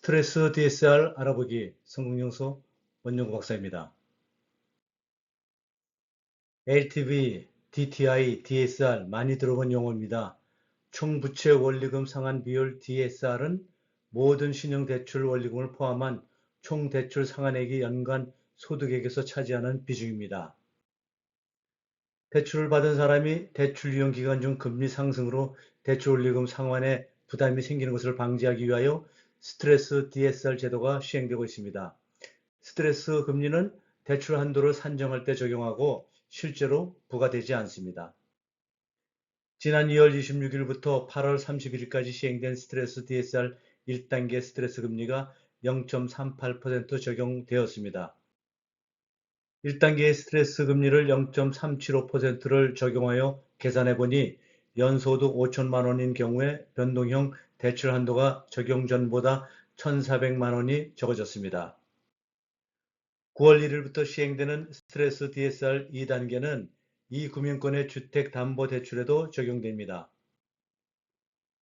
스트레스 DSR 알아보기 성공연소 원영구 박사입니다. LTV, DTI, DSR 많이 들어본 용어입니다. 총부채 원리금 상환 비율 DSR은 모든 신용대출 원리금을 포함한 총대출 상환액이 연간 소득액에서 차지하는 비중입니다. 대출을 받은 사람이 대출 유형 기간 중 금리 상승으로 대출 원리금 상환에 부담이 생기는 것을 방지하기 위하여 스트레스 DSR 제도가 시행되고 있습니다. 스트레스 금리는 대출 한도를 산정할 때 적용하고 실제로 부과되지 않습니다. 지난 2월 26일부터 8월 31일까지 시행된 스트레스 DSR 1단계 스트레스 금리가 0.38% 적용되었습니다. 1단계의 스트레스 금리를 0.375%를 적용하여 계산해 보니 연소득 5천만 원인 경우에 변동형 대출 한도가 적용 전보다 1,400만 원이 적어졌습니다. 9월 1일부터 시행되는 스트레스 DSR 2단계는 이 금융권의 주택담보대출에도 적용됩니다.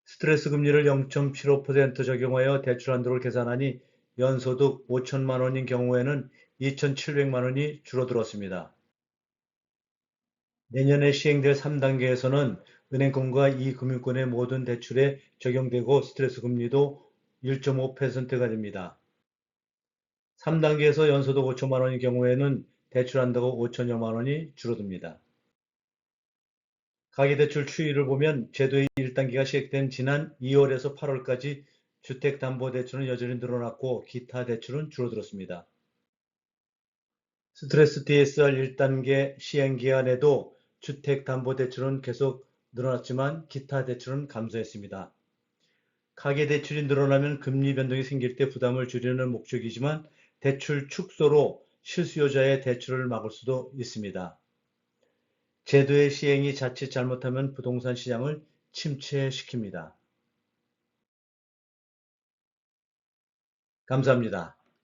스트레스 금리를 0.75% 적용하여 대출 한도를 계산하니 연소득 5천만 원인 경우에는 2,700만 원이 줄어들었습니다. 내년에 시행될 3단계에서는 은행권과 이 금융권의 모든 대출에 적용되고 스트레스 금리도 1.5%가 됩니다. 3단계에서 연소득 5천만 원인 경우에는 대출 한도가 5천여만 원이 줄어듭니다. 가계대출 추이를 보면 제도의 1단계가 시행된 지난 2월에서 8월까지 주택담보대출은 여전히 늘어났고 기타 대출은 줄어들었습니다. 스트레스 DSR 1단계 시행기간에도 주택담보대출은 계속 늘어났지만 기타 대출은 감소했습니다. 가계대출이 늘어나면 금리 변동이 생길 때 부담을 줄이는 목적이지만 대출 축소로 실수요자의 대출을 막을 수도 있습니다. 제도의 시행이 자칫 잘못하면 부동산 시장을 침체시킵니다. 감사합니다.